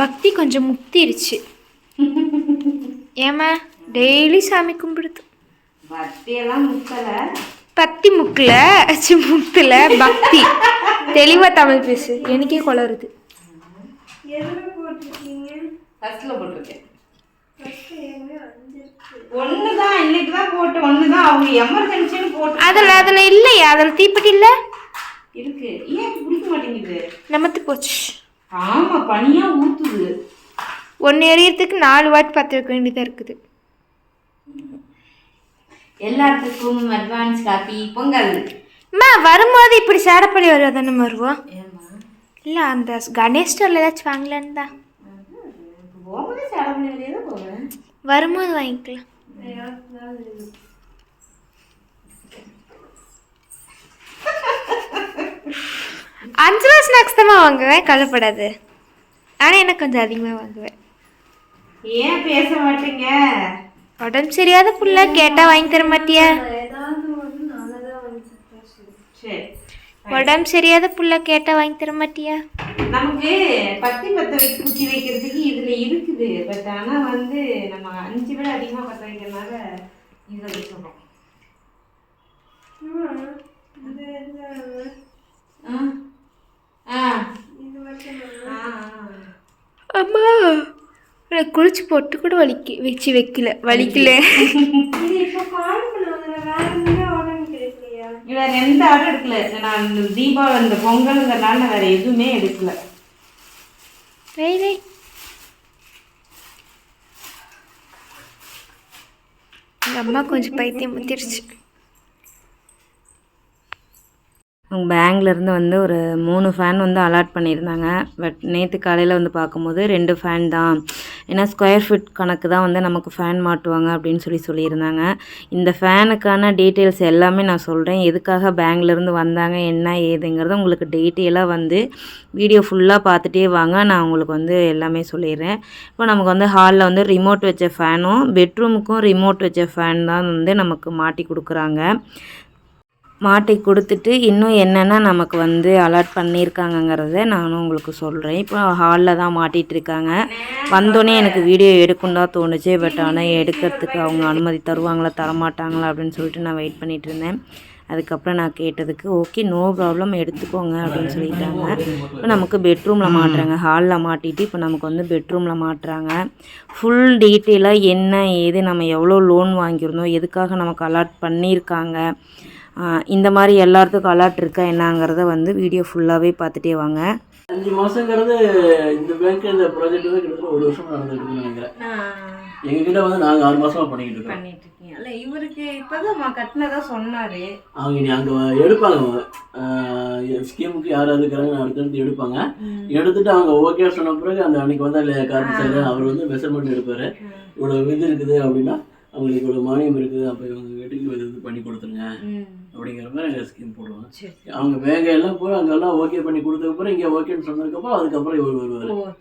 பக்தி கொஞ்சம் முத்திருச்சு ஏம்மா? டெய்லி சாமி கும்பிடுது. பத்தியெல்லாம் முக்கலை. பத்தி முக்கில் சி முத்தில் பக்தி. தெளிவாக தமிழ் பேசு. எனக்கே குளருது ஃபர்ஸ்ட்ல போட்டிருக்கேன். ஒன்று தான் இன்னைக்கு தான் போட்டு ஒன்று தான் அவங்க எமர்ஜென்சின்னு போட்டு. அதில் அதில் இல்லையா? அதில் தீப்பெட்டி இல்லை? இருக்கு. ஏன் பிடிக்க மாட்டேங்குது? நமத்து போச்சு. ஆமா பனியா ஊத்துது. ஒன்று எரியறதுக்கு நாலு வாட்டி பற்ற வைக்க வேண்டியதாக இருக்குது. எல்லாத்துக்கும் அட்வான்ஸ் காப்பி பொங்கல். அம்மா வரும்போது இப்படி சேடப்பள்ளி வருவா தானே வருவோம் இல்லை அந்த கணேஷ் ஸ்டோரில் ஏதாச்சும் வாங்கலான்னு தான். வரும்போது வாங்கிக்கலாம். அஞ்சு ரூபா ஸ்நாக்ஸ் தான் வாங்குவேன் கவலைப்படாது. ஆனால் எனக்கு கொஞ்சம் அதிகமாக வாங்குவேன். ஏன் பேச மாட்டீங்க? உடம்பு சரியாத புள்ள கேட்டால் வாங்கி தர மாட்டியா? உடம்பு சரியாத புள்ள கேட்டால் வாங்கி தர மாட்டியா? நமக்கு பத்தி பத்த வச்சு குத்தி வைக்கிறதுக்கு இதுல இருக்குது. பட் ஆனா வந்து நம்ம அஞ்சு விட அதிகமா பத்த வைக்கிறதுனால இதை வச்சுக்கிறோம் அம்மா எனக்கு குளிச்சு போட்டு கூட வலிக்கு வச்சு வைக்கல வலிக்கல. வேற எந்த ஆர்டர் எடுக்கல. நான் இந்த தீபாவளி இந்த பொங்கலுங்கிறனால நான் வேற எதுவுமே எடுக்கல. எங்கள் அம்மா கொஞ்சம் பைத்தியம் முத்திருச்சு அவங்க பேங்க்லேருந்து வந்து ஒரு மூணு ஃபேன் வந்து அலாட் பண்ணியிருந்தாங்க. பட் நேற்று காலையில் வந்து பார்க்கும்போது ரெண்டு ஃபேன் தான். ஏன்னா ஸ்கொயர் ஃபீட் கணக்கு தான் வந்து நமக்கு ஃபேன் மாட்டுவாங்க அப்படின்னு சொல்லி சொல்லியிருந்தாங்க. இந்த ஃபேனுக்கான டீட்டெயில்ஸ் எல்லாமே நான் சொல்கிறேன் எதுக்காக பேங்க்லேருந்து வந்தாங்க என்ன ஏதுங்கிறத உங்களுக்கு டீட்டெயிலாக வந்து வீடியோ ஃபுல்லாக பார்த்துட்டே வாங்க. நான் உங்களுக்கு வந்து எல்லாமே சொல்லிடுறேன். இப்போ நமக்கு வந்து ஹாலில் வந்து ரிமோட் வச்ச ஃபேனும் பெட்ரூமுக்கும் ரிமோட் வச்ச ஃபேன் தான் வந்து நமக்கு மாட்டி கொடுக்குறாங்க. மாட்டை கொடுத்துட்டு இன்னும் என்னென்ன நமக்கு வந்து அலாட் பண்ணியிருக்காங்கங்கிறத நானும் உங்களுக்கு சொல்கிறேன் இப்போ ஹாலில் தான் மாட்டிகிட்டு இருக்காங்க வந்தோடனே எனக்கு வீடியோ எடுக்கணும் தான் தோணுச்சு. பட் ஆனால் எடுக்கிறதுக்கு அவங்க அனுமதி தருவாங்களா தரமாட்டாங்களா அப்படின்னு சொல்லிட்டு நான் வெயிட் பண்ணிகிட்டு இருந்தேன் அதுக்கப்புறம் நான் கேட்டதுக்கு ஓகே நோ ப்ராப்ளம் எடுத்துக்கோங்க. அப்படின்னு சொல்லிட்டாங்க. இப்போ நமக்கு பெட்ரூமில் மாட்டுறாங்க. ஹாலில் மாட்டிட்டு இப்போ நமக்கு வந்து பெட்ரூமில் மாட்டுறாங்க. ஃபுல் டீட்டெயிலாக என்ன ஏது நம்ம எவ்வளோ லோன் வாங்கியிருந்தோம் எதுக்காக நமக்கு அலாட் பண்ணியிருக்காங்க. இந்த மாதிரி எல்லாத்துக்கும் அலர்ட் இருக்கா என்னங்கிறத வந்து வீடியோ ஃபுல்லாகவே பார்த்துட்டே வாங்க. அஞ்சு மாசங்கிறது இந்த பேங்க் இந்த ப்ராஜெக்ட் வந்து கிட்டத்தட்ட ஒரு வருஷம் நடந்துட்டு நினைக்கிறேன். எங்ககிட்ட வந்து நாங்க ஆறு மாசமா பண்ணிக்கிட்டு இருக்கோம். பண்ணிட்டு இருக்கீங்க இல்ல இவருக்கு இப்பதான் கட்டினதா சொன்னாரு. அவங்க இனி அங்க எடுப்பாங்க ஸ்கீமுக்கு யார் இருக்கிறாங்க அடுத்தடுத்து எடுப்பாங்க. எடுத்துட்டு அவங்க ஓகே சொன்ன பிறகு அந்த அன்னைக்கு வந்தால் கார்த்தி சார் அவர் வந்து மெஷர்மெண்ட் எடுப்பாரு. இவ்வளவு இது இருக்குது அப்படின்னா அவங்களுக்கு இவ்வளவு மானியம் இருக்குது. அப்போ இவங்க வீட்டுக்கு இது பண்ணி கொடுத்துருங்க. அப்படிங்கிற மாதிரி எங்கள் ஸ்கீம் போடுவாங்க அவங்க பேங்க எல்லாம் போய் அங்கெல்லாம் ஓகே பண்ணி கொடுத்ததுக்கப்புறம் இங்கே ஓகேன்னு சொன்னதுக்கப்புறம் அதுக்கப்புறம் இவர் வருவார்.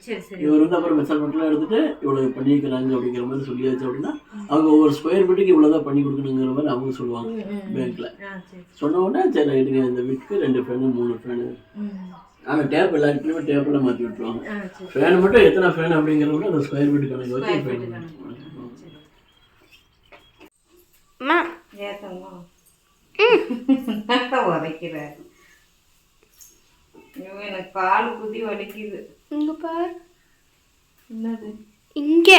இவர் வந்து அப்புறம் மெஷர்மெண்ட்லாம் எடுத்துட்டு இவ்வளவு பண்ணிக்கிறாங்க அப்படிங்கிற மாதிரி சொல்லியாச்சு அப்படின்னா அவங்க ஒவ்வொரு ஸ்கொயர் ஃபீட்டுக்கு இவ்வளோதான் பண்ணி கொடுக்கணுங்கிற மாதிரி அவங்க சொல்லுவாங்க சரி. சொன்ன உடனே சரி ரைட்டுங்க இந்த வீட்டுக்கு ரெண்டு ஃபேனு மூணு ஃபேனு. ஆனால் டேப் எல்லா இடத்துலையுமே டேப்பெல்லாம் மாற்றி விட்டுருவாங்க. ஃபேன் மட்டும் எத்தனை ஃபேன் அப்படிங்கிறத அந்த ஸ்கொயர் ஃபீட் கணக்கு வச்சு ஃபேன் கணக்கு. அம்மா ஏத்தம்மா உதைக்கிற ஐயோ, எனக்கு கால் குதி வலிக்குது. இங்கே பார். என்னது? இங்கே.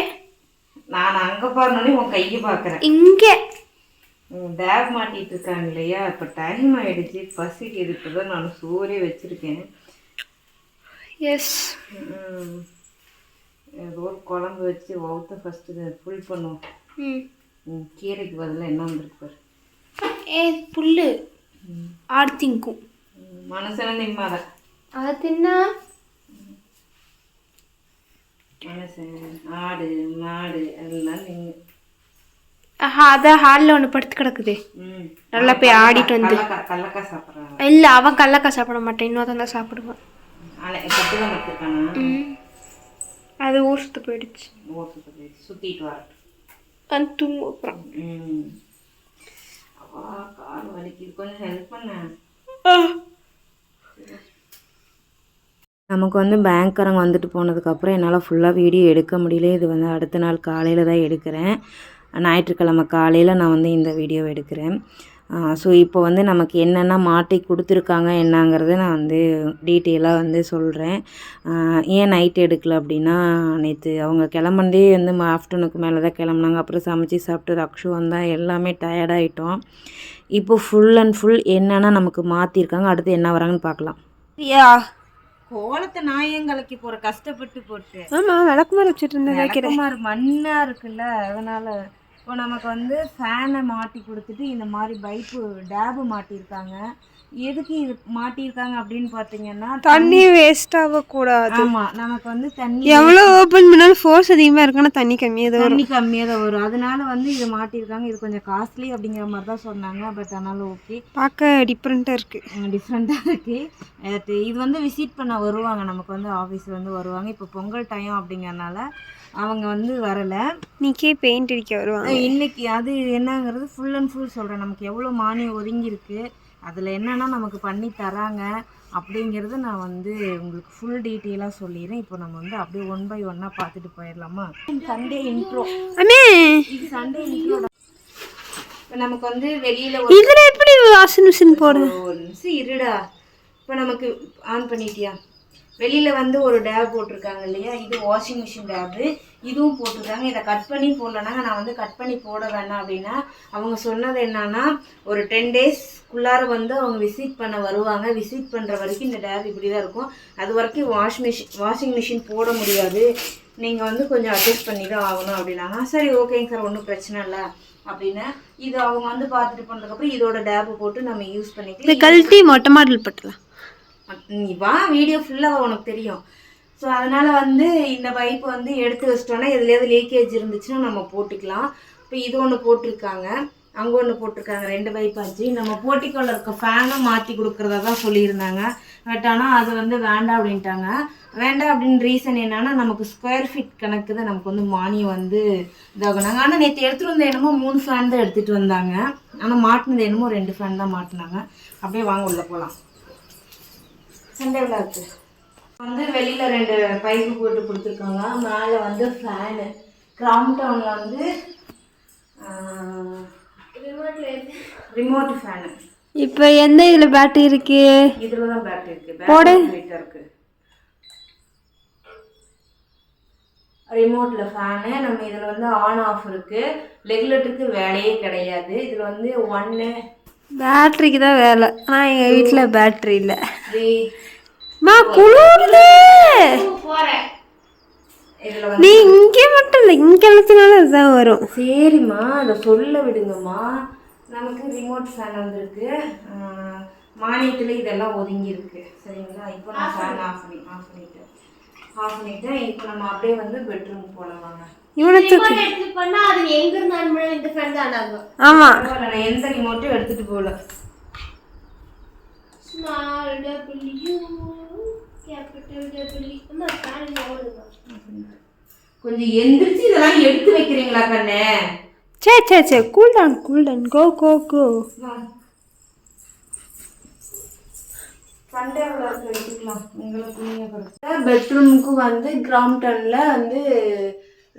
நான் அங்க போறனே உன் கையை பாக்குறேன். இங்கே. பேக் மாட்டிட்டு இருக்காங்க இல்லையா? இப்ப டைம் ஆயிடுச்சு. பசிக்குது இப்பதான் நான் சோறே வச்சிருக்கேன். எஸ். ஏதோ ஒரு குழம்பு வச்சு வவுத்த ஃபஸ்ட்டு ஃபுல் பண்ணுவோம். கீரைக்கு பதிலாக என்ன வந்திருக்கு பாரு. ஏ புல்லு. ஆடு திங்கும் ம், மனுஷன நிம்மாத. அதை தின்னா? மனுஷன் ஆடு மாடு எல்லாம் நின்று ஆஹா அதான் ஹாலில் ஒன்று படுத்து கிடக்குது. நல்லா போய் ஆடிட்டு வந்து. கல்லக்காய் கல்லக்காய் சாப்பிட்றாங்க. இல்லை அவன் கல்லக்காய் சாப்பிட மாட்டான் இன்னொருத்தன் தான் சாப்பிடுவான். அது ஊர் சுத்த போயிடுச்சு. சுற்றிட்டு வரட்டும். அது தூங்க அப்புறம் கால் வலிக்குது கொஞ்சம் ஹெல்ப் பண்ண. நமக்கு வந்து பேங்க்காரங்க வந்துட்டு போனதுக்கப்புறம் என்னால் ஃபுல்லாக வீடியோ எடுக்க முடியல. இது வந்து அடுத்த நாள் காலையில் தான் எடுக்கிறேன். ஞாயிற்றுக்கிழமை காலையில் நான் வந்து இந்த வீடியோ எடுக்கிறேன். ஸோ இப்போ வந்து நமக்கு என்னென்ன மாட்டி கொடுத்துருக்காங்க என்னங்கிறத நான் வந்து டீட்டெயிலாக வந்து சொல்கிறேன் ஏன் நைட் எடுக்கல அப்படின்னா நேற்று அவங்க கிளம்புனதே வந்து ஆஃப்டர்நூனுக்கு மேலே தான் கிளம்புனாங்க. அப்புறம் சமைச்சு சாப்பிட்டு ரக்ஷு வந்தால் எல்லாமே டயர்டாயிட்டோம் இப்போ ஃபுல் அண்ட் ஃபுல் என்னென்னா நமக்கு மாற்றிருக்காங்க அடுத்து என்ன வராங்கன்னு பார்க்கலாம். யா கோலத்தை நாயங்களுக்கு போகிற கஷ்டப்பட்டு போட்டு. ஆமா விளக்குமாறு வச்சுட்டு இருந்தேன் வைக்கிறேன் விளக்குமாறு மண்ணா இருக்குல்ல அதனால இப்போ நமக்கு வந்து ஃபேனை மாட்டி கொடுத்துட்டு இந்த மாதிரி பைப்பு டேபு மாட்டியிருக்காங்க எதுக்கு இது மாட்டியிருக்காங்க அப்படின்னு பார்த்தீங்கன்னா தண்ணி வேஸ்ட் ஆகக்கூடாது. ஆமா நமக்கு வந்து தண்ணி எவ்வளோ ஓப்பன் பண்ணாலும் ஃபோர்ஸ் அதிகமாக இருக்குன்னா தண்ணி கம்மியாக தான் தண்ணி கம்மியாக தான் வரும். அதனால வந்து இது மாட்டியிருக்காங்க. இது கொஞ்சம் காஸ்ட்லி அப்படிங்கிற மாதிரி தான் சொன்னாங்க. பட் ஆனாலும் ஓகே பார்க்க டிஃப்ரெண்ட்டாக இருக்குது டிஃப்ரெண்ட்டாக இருக்குது இது வந்து விசிட் பண்ண வருவாங்க. நமக்கு வந்து ஆஃபீஸில் வந்து வருவாங்க. இப்போ பொங்கல் டைம் அப்படிங்கறனால அவங்க வந்து வரலை. நீக்கே பெயிண்ட் அடிக்க வருவாங்க. இன்னைக்கு அது என்னங்கிறது ஃபுல் அண்ட் ஃபுல் சொல்கிறேன் நமக்கு எவ்வளோ மானியம் ஒதுங்கியிருக்கு. அதில் என்னென்னா நமக்கு பண்ணி தராங்க அப்படிங்கிறது நான் வந்து உங்களுக்கு ஃபுல் டீட்டெயிலாக சொல்லிடுறேன். இப்போ நம்ம வந்து அப்படியே ஒன் பை ஒன்னாக பார்த்துட்டு போயிடலாமா? சண்டே இன்ட்ரோ இது சண்டே இன்ட்ரோ இப்போ நமக்கு வந்து வெளியில் ஒரு இதில் எப்படி வாஷிங் மிஷின் போடுது ஒரு நிமிஷம் இருடா. இப்போ நமக்கு ஆன் பண்ணிட்டியா? வெளியில் வந்து ஒரு டேப் போட்டிருக்காங்க இல்லையா? இது வாஷிங் மிஷின் டேப்பு இதுவும் போட்டிருக்காங்க. இதை கட் பண்ணி போடலனாங்க. நான் வந்து கட் பண்ணி போட வேணாம் அப்படின்னா அவங்க சொன்னது என்னன்னா ஒரு டென் டேஸ்க்குள்ளார வந்து அவங்க விசிட் பண்ண வருவாங்க. விசிட் பண்ணுற வரைக்கும் இந்த டேப் இப்படி தான் இருக்கும். அது வரைக்கும் வாஷ் மிஷின் வாஷிங் மிஷின் போட முடியாது. நீங்கள் வந்து கொஞ்சம் அட்ஜஸ்ட் பண்ணி தான் ஆகணும் அப்படின்னாங்க. சரி ஓகேங்க சார் ஒன்றும் பிரச்சனை இல்லை அப்படின்னு இது அவங்க வந்து பார்த்துட்டு பண்ணதுக்கப்புறம் இதோட டேப்பு போட்டு நம்ம யூஸ் பண்ணிக்கலாம். கழட்டி மொட்டை மாடல் பட்டலாம். நீ வா வீடியோ ஃபுல்லாக உனக்கு தெரியும். ஸோ அதனால் வந்து இந்த பைப் வந்து எடுத்து வச்சிட்டோன்னா எதுலேயாவது லீக்கேஜ் இருந்துச்சுன்னா நம்ம போட்டுக்கலாம். இப்போ இது ஒன்று போட்டிருக்காங்க. அங்கே ஒன்று போட்டிருக்காங்க. ரெண்டு பைப் ஆச்சு. நம்ம போட்டிக்கோல இருக்க ஃபேனும் மாற்றி கொடுக்குறதா தான் சொல்லியிருந்தாங்க. பட் ஆனால் அது வந்து வேண்டாம் அப்படின்ட்டாங்க. வேண்டாம் அப்படின்னு ரீசன் என்னன்னா நமக்கு ஸ்கொயர் ஃபீட் கணக்கு தான் நமக்கு வந்து மானியம் வந்து இதாகினாங்க. ஆனால் நேற்று எடுத்துகிட்டு வந்த என்னமோ மூணு ஃபேன் தான் எடுத்துகிட்டு வந்தாங்க. ஆனால் மாட்டினது என்னமோ ரெண்டு ஃபேன் தான் மாட்டினாங்க. அப்படியே வாங்க உள்ளே போகலாம் சண்டே இருக்குது வந்து வெளியில் ரெண்டு பைப்பு போட்டு கொடுத்துருக்காங்க. மேலே வந்து ஃபேனு கிராம்டவுனில் வந்து ரிமோட் ஃபேனு இப்போ எந்த இதில் பேட்டரி இருக்கு? இதில் தான் பேட்டரி இருக்குது பேட்டரி வெயிட்டாக இருக்குது ரிமோட்டில் ஃபேனு நம்ம இதில் வந்து ஆன் ஆஃப் இருக்குது ரெகுலேட்டருக்கு வேலையே கிடையாது. இதில் வந்து ஒன்று பேட்டரிக்கு தான் வேலை. ஆனால் எங்கள் வீட்டில் பேட்டரி இல்லை. த்ரீ மா வந்து நீ இங்கே மட்டும் இல்லை இங்கே அழுத்தினாலும் அதுதான் வரும். சரிம்மா அதை சொல்ல விடுங்கம்மா. நமக்கு ரிமோட் ஃபேன் வந்திருக்கு. மானியத்தில் இதெல்லாம் ஒதுங்கி இருக்கு சரிங்களா? இப்போ நான் ஃபேன் ஆஃப் பண்ணி ஆஃப் பண்ணிட்டேன் ஆஃப் பண்ணிட்டேன் இப்போ நம்ம அப்படியே வந்து பெட்ரூம் போகலாம் வாங்க. இவனை தூக்கி. பண்ணா அது எங்க இருந்தாலும் இந்த ஃபேன் தான் ஆகும் ஆமா. பரவாயில்ல, நான் எந்த ரிமோட்டும் எடுத்துட்டு போகல. ஸ்மால் கொஞ்சம் எந்திரிச்சு இதெல்லாம் எடுத்து வைக்கிறீங்களா கண்ணே? சே சே சே cool down cool down go go go பெட்ரூமுக்கு வந்து கிராம்டனில் வந்து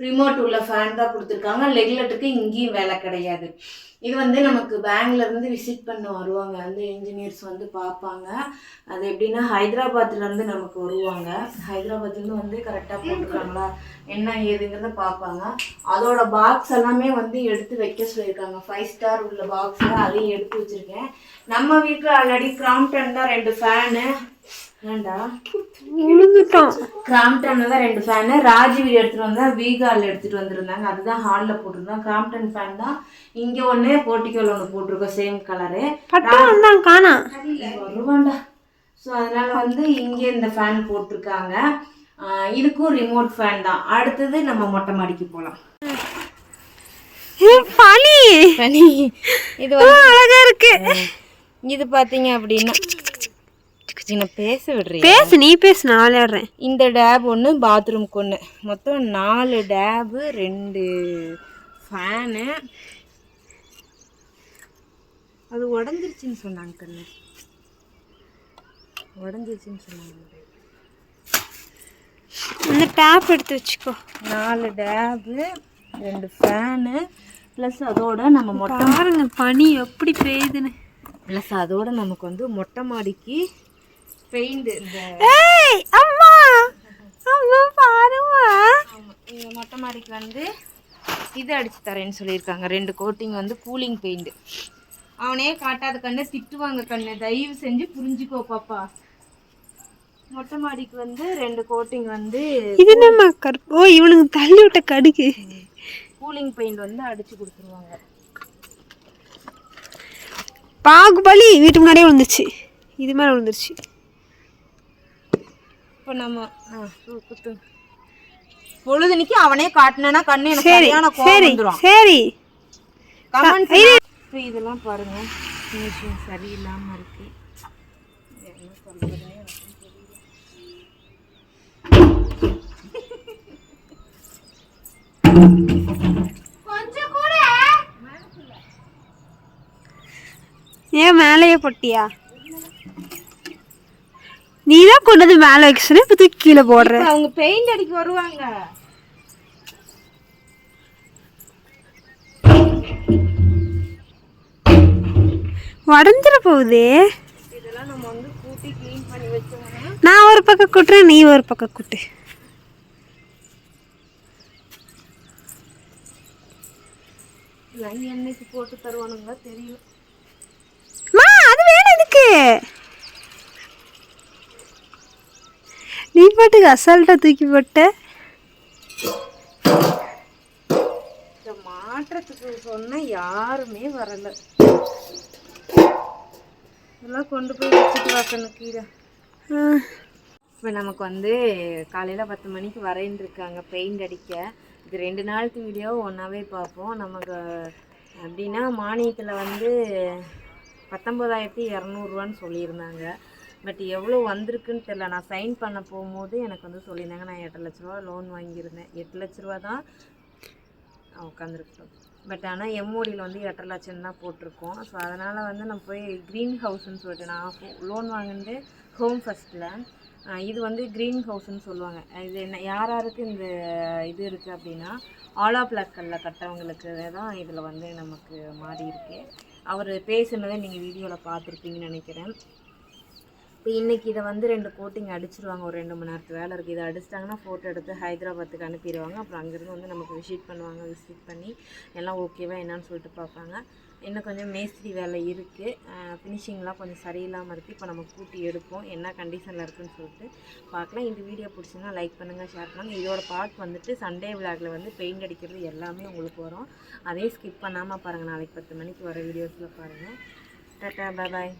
ரிமோட் உள்ள ஃபேன் தான் கொடுத்துருக்காங்க. லெகுலேட்டருக்கு இங்கேயும் வேலை கிடையாது. இது வந்து நமக்கு பேங்க்லேருந்து விசிட் பண்ண வருவாங்க. வந்து இன்ஜினியர்ஸ் வந்து பார்ப்பாங்க. அது எப்படின்னா ஹைதராபாத்லேருந்து நமக்கு வருவாங்க. ஹைதராபாத்லேருந்து வந்து கரெக்டாக போட்டுருக்காங்களா? என்ன ஏதுங்கிறத பார்ப்பாங்க. அதோட பாக்ஸ் எல்லாமே வந்து எடுத்து வைக்க சொல்லியிருக்காங்க. ஃபைவ் ஸ்டார் உள்ள பாக்ஸில் அதையும் எடுத்து வச்சிருக்கேன். நம்ம வீட்டில் ஆல்ரெடி கிராம்டன் தான் ரெண்டு ஃபேனு ஏண்டா விழுந்துட்டோம் கிராம்டன்ல தான் ரெண்டு ஃபேனு ராஜ்வீர் எடுத்துட்டு வந்தா வீகால் எடுத்துட்டு வந்திருந்தாங்க. அதுதான் ஹாலில் போட்டிருந்தோம். கிராம்டன் ஃபேன் தான். இங்க ஒண்ணு போர்ட்டிக்கோல ஒன்று போட்டிருக்கோம் சேம் கலரு காணா. வருவாண்டா ஸோ அதனால வந்து இங்கே இந்த ஃபேன் போட்டிருக்காங்க. இதுக்கும் ரிமோட் ஃபேன் தான். அடுத்தது நம்ம மொட்டை மாடிக்கு போகலாம் பனி. இது அழகா இருக்கு. இது பார்த்தீங்க அப்படின்னா என்ன பேச விடுறீங்க பேசு நீ பேசு நான் விளையாடுறேன். இந்த டேப் ஒன்று பாத்ரூம்க்கு ஒன்று மொத்தம் நாலு டேபு ரெண்டு ஃபேனு அது உடஞ்சிருச்சுன்னு சொன்னாங்க கண்ணு. உடஞ்சிருச்சுன்னு சொன்னாங்க. அந்த டேப் எடுத்து வச்சுக்கோ. நாலு டேபு ரெண்டு ஃபேனு ப்ளஸ் அதோட நம்ம மொட்டை பாருங்க பனி எப்படி பெய்யுதுன்னு. ப்ளஸ் அதோட நமக்கு வந்து மொட்டை மாடிக்கு பெயிண்ட் இந்த ஏய் அம்மா! அம்மா பாருமா. மொட்டை மாடிக்கு வந்து இது அடிச்சு தரேன்னு சொல்லியிருக்காங்க. ரெண்டு கோட்டிங் வந்து கூலிங் பெயிண்ட் அவனே காட்டாத கண்ணு திட்டுவாங்க கண்ணு. தயவு செஞ்சு புரிஞ்சுக்கோ பாப்பா. மொட்டை மாடிக்கு வந்து ரெண்டு கோட்டிங் வந்து இது என்னம்மா கருப்பு ஓ இவனுக்கு தள்ளி விட்ட கடுகு. கூலிங் பெயிண்ட் வந்து அடிச்சு கொடுத்துருவாங்க. பாகுபலி வீட்டு முன்னாடியே விழுந்துச்சு இது மேலே விழுந்துருச்சு. இப்போ நம்ம குத்து. பொழுதுனிக்கு அவனே காட்டினா கண்ணு எனக்கு சரி சரியான கோவம் சரி வந்துரும். சரி. கமெண்ட் இப்போ இதெல்லாம் பாருங்க. ஃபினிஷிங் சரியில்லாம இருக்கு. என்ன கூட. ஏன் மேலேயே போட்டியா? நீ தான் கொண்டு வந்து மேலே வைக்க இப்போ தூக்கி கீழே போடுற. அவங்க பெயிண்ட் அடிக்க வருவாங்க. உடஞ்சிட போகுதே. இதெல்லாம் நம்ம வந்து கூட்டி க்ளீன் பண்ணி வச்சோம்னா நான் ஒரு பக்கம் கூட்டுறேன் நீ ஒரு பக்கம் கூட்டு. என்னைக்கு போட்டு தருவானுங்களா தெரியல. அது வேணும் இதுக்கு பாட்டுக்கு அசால்ட்டா தூக்கி போட்ட? மாற்றத்துக்கு சொன்னா யாருமே வரல. இதெல்லாம் கொண்டு போய் வச்சுட்டு கீழே. ஆ, இப்போ நமக்கு வந்து காலையில் பத்து மணிக்கு வரேன்னு இருக்காங்க பெயிண்ட் அடிக்க. இது ரெண்டு நாளுக்கு வீடியோ ஒன்றாவே பார்ப்போம். நமக்கு அப்படின்னா மானியத்தில் வந்து பத்தொம்போதாயிரத்தி இரநூறுவான்னு சொல்லியிருந்தாங்க. பட் எவ்வளோ வந்திருக்குன்னு தெரில நான் சைன் பண்ண போகும்போது எனக்கு வந்து சொல்லியிருந்தாங்க நான் எட்டு லட்ச ரூபா லோன் வாங்கியிருந்தேன். எட்டு லட்ச ரூபா தான் உட்காந்துருக்கோம் பட் ஆனால் எம்ஓடியில் வந்து எட்டரை லட்சம் தான் போட்டிருக்கோம். ஸோ அதனால் வந்து நான் போய் க்ரீன் ஹவுஸ்ன்னு சொல்லிட்டு நான் லோன் வாங்கினது ஹோம் ஃபஸ்ட்டில் இது வந்து க்ரீன் ஹவுஸ்னு சொல்லுவாங்க. இது என்ன யார் யாருக்கு இந்த இது இருக்குது அப்படின்னா ஆலா பிளாக்கல்ல கட்டவங்களுக்கு தான் இதில் வந்து நமக்கு மாறி இருக்கு. அவர் பேசுனதை நீங்கள் வீடியோவில் பார்த்துருப்பீங்கன்னு நினைக்கிறேன். இப்போ இன்றைக்கி இதை வந்து ரெண்டு கோட்டிங் அடிச்சிருவாங்க. ஒரு ரெண்டு மணி நேரத்து வேலை இருக்குது இதை அடிச்சிட்டாங்கன்னா ஃபோட்டோ எடுத்து ஹைதராபாத்துக்கு அனுப்பிடுவாங்க அப்புறம் அங்கேருந்து வந்து நமக்கு விசிட் பண்ணுவாங்க. விசிட் பண்ணி எல்லாம் ஓகேவா என்னன்னு சொல்லிட்டு பார்ப்பாங்க. இன்னும் கொஞ்சம் மேஸ்திரி வேலை இருக்குது ஃபினிஷிங்லாம் கொஞ்சம் சரியில்லாமல் இருக்குது இப்போ நம்ம கூட்டி எடுப்போம். என்ன கண்டிஷனில் இருக்குதுன்னு சொல்லிட்டு பார்க்கலாம். இந்த வீடியோ பிடிச்சிங்கன்னா லைக் பண்ணுங்கள் ஷேர் பண்ணுங்கள் இதோட பார்ட் வந்துட்டு சண்டே விளாகில் வந்து பெயிண்ட் அடிக்கிறது எல்லாமே உங்களுக்கு வரும். அதே ஸ்கிப் பண்ணாமல் பாருங்கள் நாளைக்கு பத்து மணிக்கு வர வீடியோஸில் பாருங்கள் டாட்டா பாய்